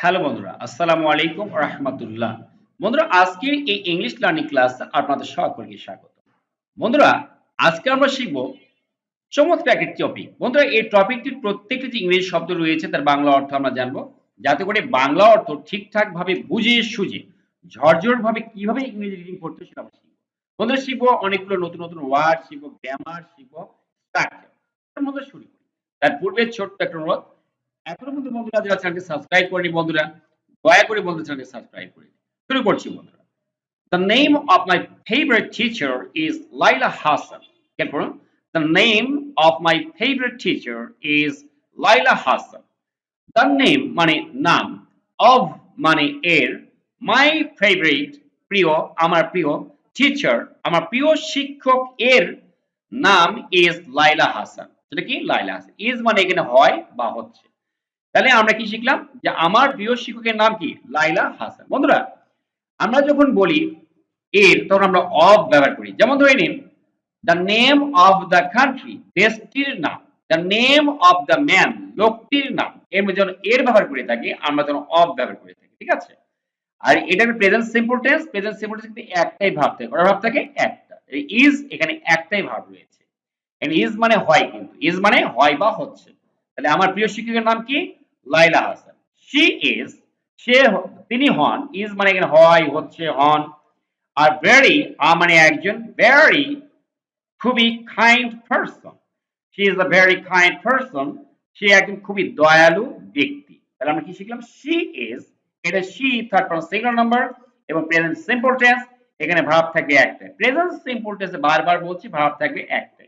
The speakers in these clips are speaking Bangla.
হ্যালো বন্ধুরা, আসসালামু আলাইকুম রহমতুল্লাহ। বন্ধুরা, আজকের এই ইংলিশ লার্নিং ক্লাস আপনাদের সকলকে স্বাগত। বন্ধুরা, আজকে আমরা শিখব চমৎকার একটি টপিক বন্ধুরা, এই টপিকটির প্রত্যেকটি যে ইংরেজি শব্দ রয়েছে, তার বাংলা অর্থ আমরা জানব। যাতে করে বাংলা অর্থ ঠিকঠাক ভাবে বুঝে, সুঝে ঝরঝর ভাবে কীভাবে ইংরেজি রিডিং করতে সেটা আমরা শিখব। বন্ধুরা, শিখব অনেকগুলো নতুন নতুন ওয়ার্ড শিখব গ্রামার শিখব স্ট্রাকচার শুরু করি। তার পূর্বে ছোট্ট একটা অনুরোধ এখনও কিন্তু বন্ধুরা যারা চ্যানেলকে সাবস্ক্রাইব করেনি বন্ধুরা, দয়া করে বন্ধু চ্যানেলকে সাবস্ক্রাইব করে শুরু করছি বন্ধুরা। The name of my favorite teacher is Laila Hassan. খেয়াল করুন, The name of my favorite teacher is Laila Hassan. The name মানে নাম, of মানে এর মাই favorite, প্রিয়, আমার প্রিয় টিচার আমার প্রিয় শিক্ষক এর নাম is লাইলা হাসান সেটা কি? লাইলা হাসান is মানে এখানে হয় বা হচ্ছে। তাহলে আমরা কি শিখলাম? যে আমার প্রিয় শিক্ষকের নাম কি? লাইলা হাসান। বন্ধুরা, আমরা যখন বলি এর, তখন আমরা অফ ব্যবহার করি। যেমন ধরে নিন, the name of the country দেশটির নাম। The name of the man লোকটির নাম। এর যখন এর ব্যবহার করে থাকি, আমরা তখন অফ ব্যবহার করে থাকি, ঠিক আছে? আর এটা present simple tense present simple tense কিন্তু একটাই ভাব থাকে। ভাব থাকে? একটা। ইজ এখানে একটাই ভাব রয়েছে। ইজ মানে হয় কিন্তু। ইজ মানে হয় বা হচ্ছে। তাহলে আমার প্রিয় শিক্ষকের নাম কি? লাইলা হাসান। শি ইজ সে তিনি হন ইজ মানে এখানে হয়, হচ্ছে, হন। আর ভেরি আ মানে একজন ভেরি খুবই kind person she is a very kind person সে একজন খুবই দয়ালু ব্যক্তি। তাহলে আমরা কি শিখলাম? শি ইজ এটা she third person singular number এবং প্রেজেন্ট সিম্পল টেন্স এখানে ভাব থাকবে একটা। প্রেজেন্ট সিম্পল টেন্সে বারবার বলছি, ভাব থাকবে একটাই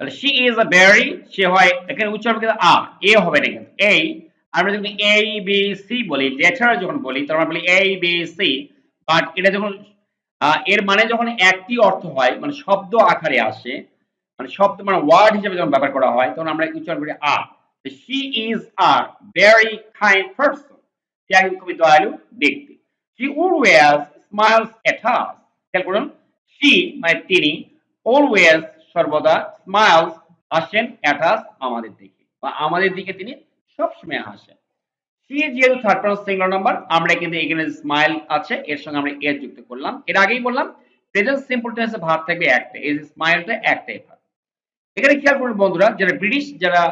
তাহলে শি ইজ আ ভেরি সে হয় এখানে উচ্চারণ কিন্তু আ এ হবে না কিন্তু। এই আমরা যখন এ বি সি বলি লেটার যখন বলি তখন আমরা বলি এ বি সি বাট এটা যখন এর মানে যখন একটি অর্থ হয় মানে শব্দ আকারে আসে মানে শব্দ মানে ওয়ার্ড হিসেবে যখন ব্যবহার করা হয়, তখন আমরা উচ্চারণ করি আ she is a very kind person সে একজন খুবই দয়ালু ব্যক্তি। She always smiles at us খেয়াল করুন শি মানে তিনি অলওয়েজ সর্বদা স্মাইলস হাসেন এট আস আমাদের দিকে বা আমাদের দিকে তিনি সবসময় হাসেন সি যেহেতু থার্ড পারসন সিঙ্গুলার নাম্বার আমরা কিন্তু এখানে স্মাইল আছে, এর সঙ্গে আমরা এর যুক্ত করলাম। এর আগেই বললাম প্রেজেন্ট সিম্পল টেন্সে ভাব থাকবে একটাই এই স্মাইলটা একটাই ভাব এখানে খেয়াল করুন বন্ধুরা, যারা ব্রিটিশ যারা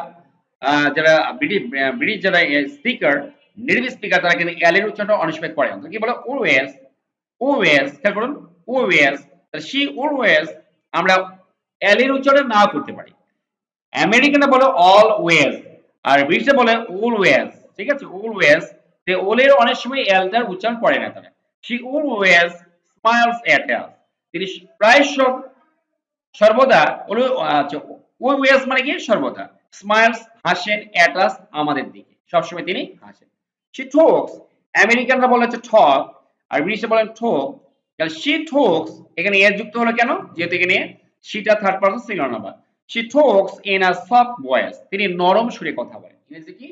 যারা ব্রিটিশ ব্রিটিশ যারা স্পিকার নেটিভ স্পিকার তারা কিন্তু এল এর উচ্চারণটা অনেক সময় করে। কি বলে? অলওয়েজ অলওয়েজ খেয়াল করুন অলওয়েজ শি অলওয়েজ আমরা এল এর উচ্চারণ না করতে পারি। আমেরিকানরা বলে অলওয়েজ আর ব্রিটিশরা বলে অলওয়েজ ঠিক আছে? অলওয়েজ তে ওলের অনেক সময় এলটার উচ্চারণ করে না তারা। She always smiles at us তিনি প্রায় সব, সর্বদা অলওয়েজ মানে কি? সর্বদা। স্মাইলস হাসেন এট আস আমাদের দিকে। সবসময় তিনি হাসেন। শি টক্স আমেরিকানরা বলে হচ্ছে ঠক আর ব্রিটিশরা বলেন ঠোক তাহলে শি ঠোকস এখানে এর যুক্ত হলো কেন? যেহেতু এখানে শিটা third person singular number she talks in a soft voice তিনি নরম সুরে কথা বলেন। ইংরেজি কি?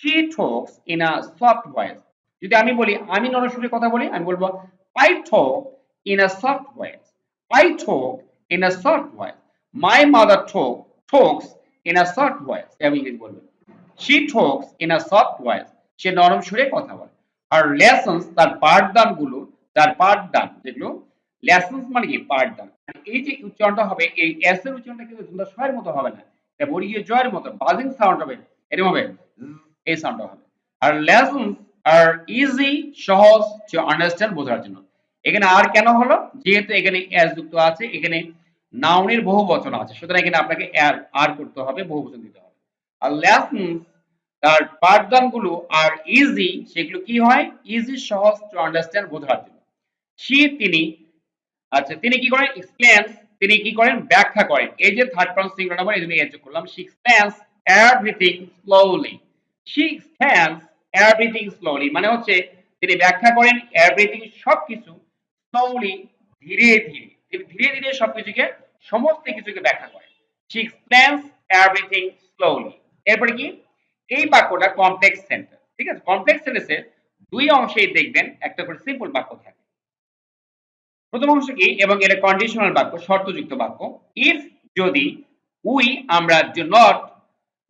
She talks in a soft voice যদি আমি বলি, আমি নরম সুরে কথা বলি, আমি বলব I talk in a soft voice I talk in a soft voice my mother talk talks in a soft voice আমি ইংরেজি বলব। She talks in a soft voice সে নরম সুরে কথা বলে। আর লেসন্স তার পাঠদানগুলো তার পাঠদান যেগুলো লেসন্স মানে কি? পাঠদান এই যে উচ্চারণটা হবে, এই এস এর উচ্চারণটা কিন্তু তোমরা স্বরের মতো হবে না। এটা বর্গীয় জয়ের মতো বাজিং সাউন্ড হবে, এরকম হবে এই সাউন্ডটা হবে। আর লেসন্স আর ইজি সহজ টু আন্ডারস্ট্যান্ড বোঝার জন্য। এখানে আর কেন হলো? যেহেতু এখানে এস যুক্ত আছে, এখানে নাউনের বহু বচন আছে। সুতরাং এখানে আপনাকে আর আর করতে হবে, বহু বচন দিতে হবে। আর লেসন্স তার পাঠদানগুলো আর ইজি সেগুলো কি হয়? ইজি সহজ টু আন্ডারস্ট্যান্ড বোঝার জন্য। সে তিনি আচ্ছা তিনি কি করেন? এক্সপ্লেন্স তিনি কি করেন? ব্যাখ্যা করেন। এই যে থার্ড পারসন সিঙ্গুলার নাম্বার এই জন্য এর করলাম। She explains everything slowly she explains everything slowly মানে হচ্ছে তিনি ব্যাখ্যা করেন এভরিথিং সবকিছু স্লোলি ধীরে ধীরে। তিনি ধীরে ধীরে সবকিছুকে, সমস্ত কিছুকে ব্যাখ্যা করেন। শি এক্সপ্লেন্স এভরিথিং স্লোলি এরপরে কি? এই বাক্যটা কমপ্লেক্স সেন্টেন্স ঠিক আছে? কমপ্লেক্স সেন্টেন্সে দুই অংশেই দেখবেন, একটা করে সিম্পল বাক্য থাকে। প্রথম অংশ কি? এবং এটা কন্ডিশনাল বাক্য, শর্তযুক্ত বাক্য। ইফ যদি উই আমরা ডু নট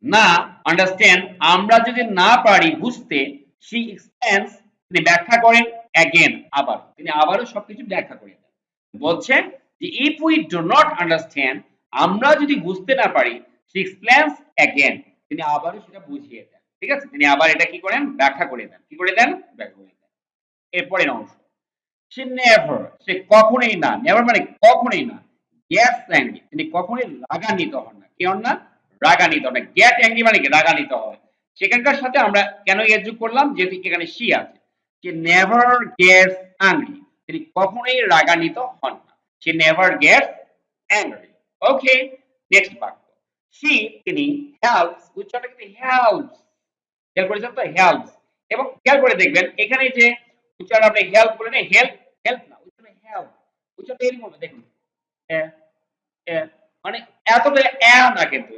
না আন্ডারস্ট্যান্ড আমরা যদি না পারি বুঝতে সি এক্সপ্লেন্স তিনি ব্যাখ্যা করেন অ্যাগেন আবার। তিনি আবারও সবকিছু ব্যাখ্যা করে দেন বলছে যে if we do not understand আমরা যদি বুঝতে না পারি সি এক্সপ্লেন্স অ্যাগেন তিনি আবারও সেটা বুঝিয়ে দেন। ঠিক আছে? তিনি আবার এটা কি করেন? ব্যাখ্যা করে দেন। কি করে দেন? ব্যাখ্যা করে দেন। এরপরের অংশ। সে নেভার সে কখনোই না নেভার মানে কখনোই না গ্যাস অ্যাংরি তিনি কখনোই রাগান্বিত হন না। কি হন না? রাগান্বিত হন না। গ্যাট অ্যাংরি মানে রাগান্বিত হয়। সেখানকার সাথে আমরা কেন এর যোগ করলাম? যেহেতু এখানে সি আছে। সে নেভার গ্যাস অ্যাংরি তিনি কখনোই রাগান্বিত হন না। সে never gets angry okay next বাক্য। সি তিনি হেল্পস উচ্চারণটা কিন্তু হেল্পস খেয়াল করেছেন তো? হেল্পস এবং খেয়াল করে দেখবেন, এখানে যে উচ্চারণ আপনি হেল্প বলে না হেল্প না এরকম হবে, দেখুন। মানে এতটা না কিন্তু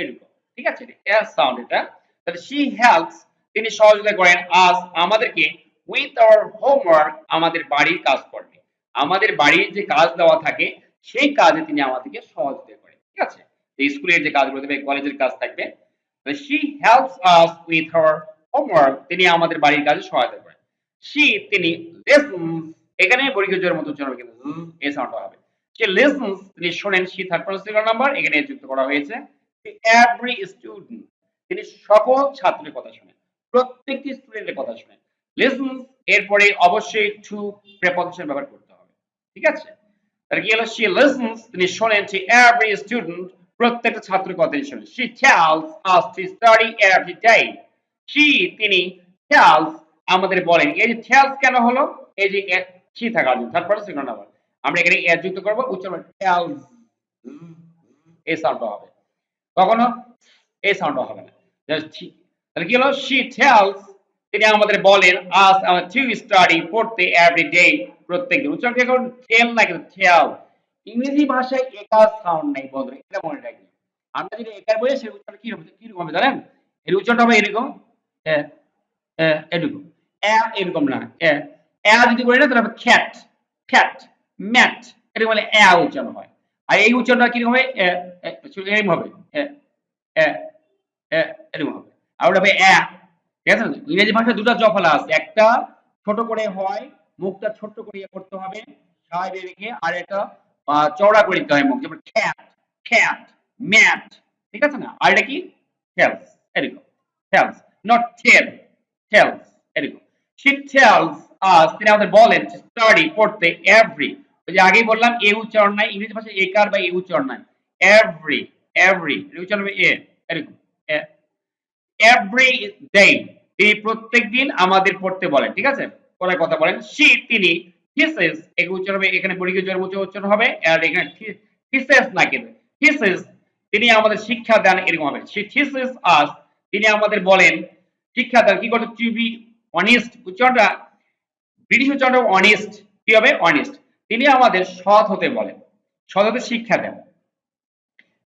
এরকম, ঠিক আছে? সাউন্ড এটা। তাহলে তিনি সহযোগিতা করেন আজ আমাদেরকে উইথ আওয়ার হোমওয়ার্ক আমাদের বাড়ির কাজ করবে। আমাদের বাড়ির যে কাজ দেওয়া থাকে, সেই কাজে তিনি আমাদেরকে সহযোগিতা করেন, ঠিক আছে? স্কুলের যে কাজগুলো থাকবে কলেজের কাজ থাকবে। She us with her homework তিনি আমাদের বাড়ির কাজে সহায়তা করেন। শি তিনি listens এখানে জোরের মতো উচ্চারণ কিন্তু এই সাউন্ডটা হবে। সে লিসন্স তিনি শোনেন শি থার্ড পারসন নাম্বার এখানে যুক্ত করা হয়েছে। এভরি স্টুডেন্ট তিনি সকল ছাত্রের কথা শোনেন, প্রত্যেকটি স্টুডেন্টের কথা শোনেন। লিসন্স এরপরে অবশ্যই টু প্রেপজিশন ব্যবহার করতে হবে, ঠিক আছে? তাহলে কি হলো? শি লিসন্স তিনি শোনেন টু এভরি স্টুডেন্ট প্রত্যেকটা ছাত্রের কথা শোনেন। She tells us to study every day she তিনি টেলস আমাদের বলেন। এই যে টেলস কেন হলো? এই যে শি থাকার জন্য থার্ড পারসন সিঙ্গুলার নাম্বার আমরা এখানে এর যুক্ত করব উচ্চারণ টেলস এই সাউন্ডটা হবে। কখনো এই সাউন্ডটা হবে না। Just ঠিক তাহলে কি হলো? শি টেলস তিনি আমাদের বলেন আজ আমার টু স্টাডি পড়তে এভরি ডে প্রত্যেক দিন। উচ্চারণ এখন? টেল না কিন্তু টেল ইংরেজি ভাষায় একার সাউন্ড নাই বন্ধুরা এটা মনে রাখবেন। আমরা যদি একার বলি সেই উচ্চারণ কি হবে কীরকম হবে জানেন? এর উচ্চারণটা হবে এরকম এ, এ, এরকম। এ এরকম না এ যদি বলি না, তাহলে খ্যাট ম্যাট এরকম বলে এ উচ্চারণ হয়। আর এই উচ্চারণটা কীরকম হবে এরকম হবে। এরকম হবে। আর ওটা হবে এ ঠিক আছে? ইংরেজি ভাষায় দুটো জফলা আছে। একটা ছোট করে হয়, মুখটা ছোট্ট করে ইয়ে করতে হবে স্বাভাবিক রেখে, আর একটা চওড়া করে দিতে হয় মুখ। যেমন খ্যাট খ্যাট, ম্যাট। ঠিক আছে না? আর এটা কি? টেলস এরকম। টেলস নট টেল টেলস এরকম। she tells us তিনি আমাদের বলেন স্টাডি পড়তে এভরি ওই যে আগেই বললাম এ উচ্চারণ নাই ইংরেজি ভাষায় বা এ উচ্চারণ নাই এভরি এভরি উচ্চারণ হবে এ এরকম এভরি ডে তিনি প্রত্যেক দিন আমাদের পড়তে বলেন, ঠিক আছে? পড়ার কথা বলেন শি তিনি উচ্চারণ হবে এখানে বর্গীয় জোর উচ্চ উচ্চারণ হবে আর এখানে না কিন্তু তিনি আমাদের শিক্ষা দেন এরকম হবে, সে আস তিনি আমাদের বলেন, শিক্ষা দেন, কি করতে টু বি অনেস্ট উচ্চারণটা ব্রিটিশ উচ্চারণটা অনেস্ট কি হবে? অনেস্ট তিনি আমাদের সৎ হতে বলেন। সৎ হতে শিক্ষা দেন।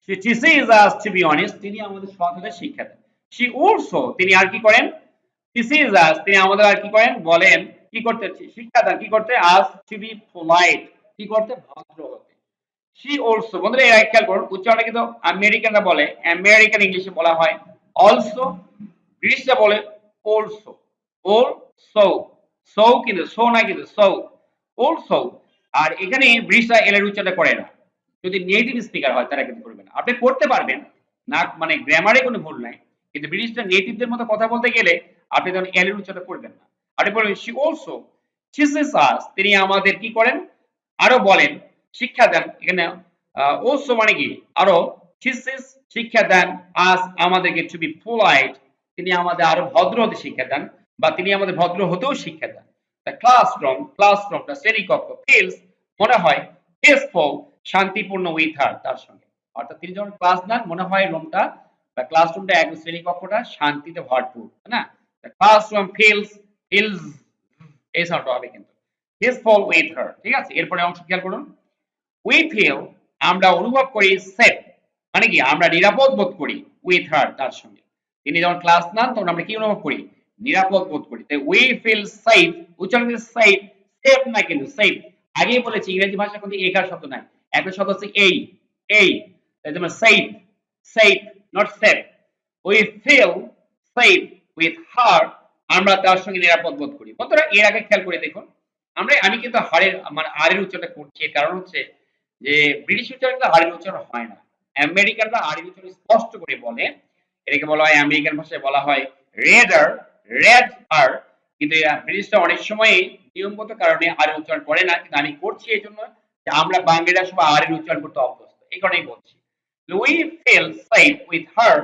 সে তিনি আমাদের সৎ হতে শিক্ষা দেন। She also, তিনি আর কি করেন? তিনি আমাদের আর কি করেন? বলেন, কি করতে শিক্ষা দেন, কি করতে? Us to be কি করতে? ভদ্র হতে। She also, বন্ধুরা, এর খেয়াল করুন উচ্চারণটা কিন্তু আমেরিকানরা বলে, আমেরিকান ইংলিশে বলা হয়। অলসো ব্রিটিশরা বলে অলসো অলসো সো কিন্তু সো না কিন্তু সো। অলসো আর এখানে ব্রিটিশরা এল এর উচ্চারণটা করে না। যদি নেটিভ স্পিকার হয়, তারা কিন্তু করবে না। আপনি করতে পারবেন, না মানে গ্রামারে কোনো ভুল নাই। কিন্তু ব্রিটিশরা নেটিভদের মতো কথা বলতে গেলে আপনি তখন এল এর উচ্চারণ করবেন না। আপনি বলবেন শি অলসো teaches us. তিনি আমাদের কি করেন? আরও বলেন, শিক্ষা দেন। এখানে অলসো মানে কি? আরও teaches শিক্ষা দেন আস আমাদেরকে টু বি পোলাইট তিনি আমাদের আরও ভদ্র হতে শিক্ষা দেন। বা তিনি আমাদের ভদ্র হতেও শিক্ষা দেন। দ্য ক্লাসরুম ক্লাসরুমটা শ্রেণীকক্ষ ফিলস মনে হয় পিসফুল শান্তিপূর্ণ উইথ হার তার সঙ্গে। অর্থাৎ তিনি যখন ক্লাস নেন, মনে হয় রুমটা বা ক্লাসরুমটা এক শ্রেণীকক্ষটা শান্তিতে ভরপুর না? দ্য ক্লাসরুম ফিলস ফিলস এই সাউন্ডটা হবে কিন্তু। পিসফুল উইথ হার ঠিক আছে? এরপরে অংশ খেয়াল করুন। উই ফিল আমরা অনুভব করি সেফ মানে কি? আমরা নিরাপদ বোধ করি উইথ হার তার সঙ্গে। তিনি যখন ক্লাস নেন, তখন আমরা কি অনুভব করি? নিরাপদ বোধ করি। তাই উই ফিল সেফ উচ্চারণ সেফ সেফ না কিন্তু সেফ আগেই বলেছি, ইংরেজি ভাষা কিন্তু একার শব্দ নাই। একটা শব্দ হচ্ছে এই এই। তাই যেমন safe safe not safe we feel safe with her আমরা তার সঙ্গে নিরাপদ বোধ করি। বন্ধুরা, এর আগে খেয়াল করে দেখুন, আমরা, আমি কিন্তু হারের মানে আরের উচ্চারণটা করছি কারণ হচ্ছে যে ব্রিটিশ উচ্চারণ কিন্তু হারের উচ্চারণ হয় না। আমেরিকানরা হারের উচ্চারণ স্পষ্ট করে বলে, এটাকে বলা হয় আমেরিকান ভাষায় বলা হয় রেডার রেড আর, কিন্তু এরা ব্রিটিশরা অনেক সময় নিয়মগত কারণে আরের উচ্চারণ করে না, কিন্তু আমি করছি এই জন্য যে আমরা বাঙালিরা সবাই আরের উচ্চারণ করতে অভ্যস্ত। এই কারণেই বলছি। We feel safe with her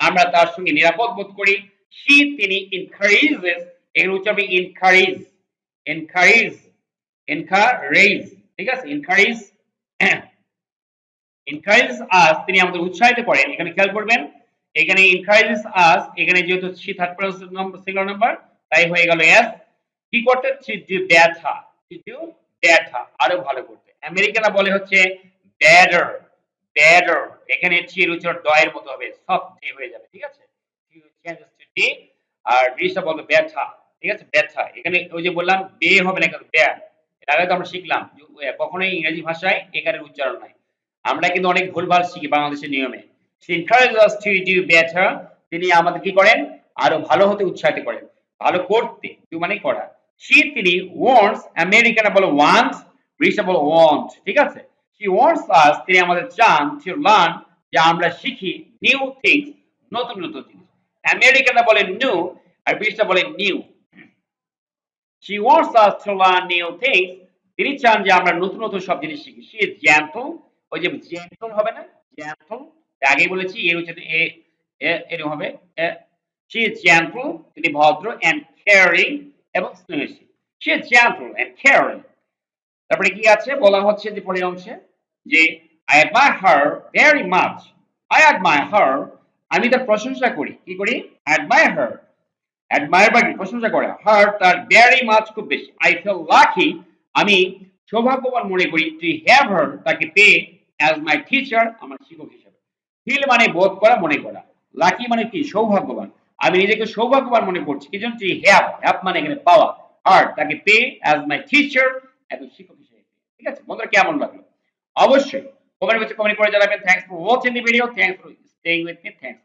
আমরা তার সঙ্গে নিরাপদ বোধ করি। সি তিনি ইনকারেজেস এর উচ্চারণ ইনকারেজ এনকারেজ এনকারেজ ঠিক আছে? এনকারেজ এনকারেজ আস তিনি আমাদের উৎসাহিত করেন। এখানে খেয়াল করবেন এখানে এনকারেজেস আস এখানে যেহেতু she third person number singular number তাই হয়ে গেল এস কি করতে? যে ব্যথা কিন্তু ব্যথা আরও ভালো করতে। আমেরিকানরা বলে হচ্ছে ব্যাডার ব্যাডার এখানে চির উচ্চারণ দয়ের মতো হবে সফট ডে হয়ে যাবে, ঠিক আছে? ডে আর ব্রিটিশরা বলবে ব্যথা ঠিক আছে? ব্যথা এখানে ওই যে বললাম, বে হবে না কিন্তু ব্যাড এর আগে তো আমরা শিখলাম কখনোই ইংরেজি ভাষায় এখানে উচ্চারণ নাই। আমরা কিন্তু অনেক ভুলভাল শিখি বাংলাদেশের নিয়মে। তিনি আমাদের কি করেন? আরও ভালো হতে উৎসাহিত করেন। ভালো করতে do মানে করা। তিনি wants আমেরিকানরা বলে ব্রিটিশরা বলে want, ঠিক আছে? Wants us, তিনি আমাদের চান, to learn যে আমরা শিখি নিউ থিংস নতুন নতুন জিনিস। আমেরিকানরা বলে new, আর ব্রিটিশরা বলে new she wants us to learn new things, তিনি চান যে আমরা নতুন নতুন সব জিনিস শিখি। Is gentle, ওই যে gentle হবে না? Gentle আগে বলেছি, এর হচ্ছে এ এরকম হবে she is gentle তিনি ভদ্র and caring এবং স্নেহশীল she is gentle and caring তারপরে কি আছে? বলা হচ্ছে যে পরের অংশে যে, I admire her very much I admire her আমি তার প্রশংসা করি। কি করি? Admire her অ্যাডমায়ার বা প্রশংসা করে। হার তার ভেরি মাচ খুব বেশি। আই ফিল লাকি আমি সৌভাগ্যবান মনে করি। টু হ্যাভ হার তাকে পে অ্যাজ মাই টিচার আমার শিক্ষক হিসেবে। ফিল মানে বোধ করা, মনে করা। লাকি মানে কি? সৌভাগ্যবান। আমি নিজেকে সৌভাগ্যবান মনে করছি। কি জন্য হ্যাপ হ্যাপ মানে এখানে পাওয়া আর তাকে পে অ্যাজ মাই টিচার একজন শিক্ষক হিসেবে। ঠিক আছে? বন্ধুরা, কেমন লাগল? অবশ্যই কমেন্ট বক্সে কমেন্ট করে জানাবেন। Thanks for watching the video thanks for staying with me thanks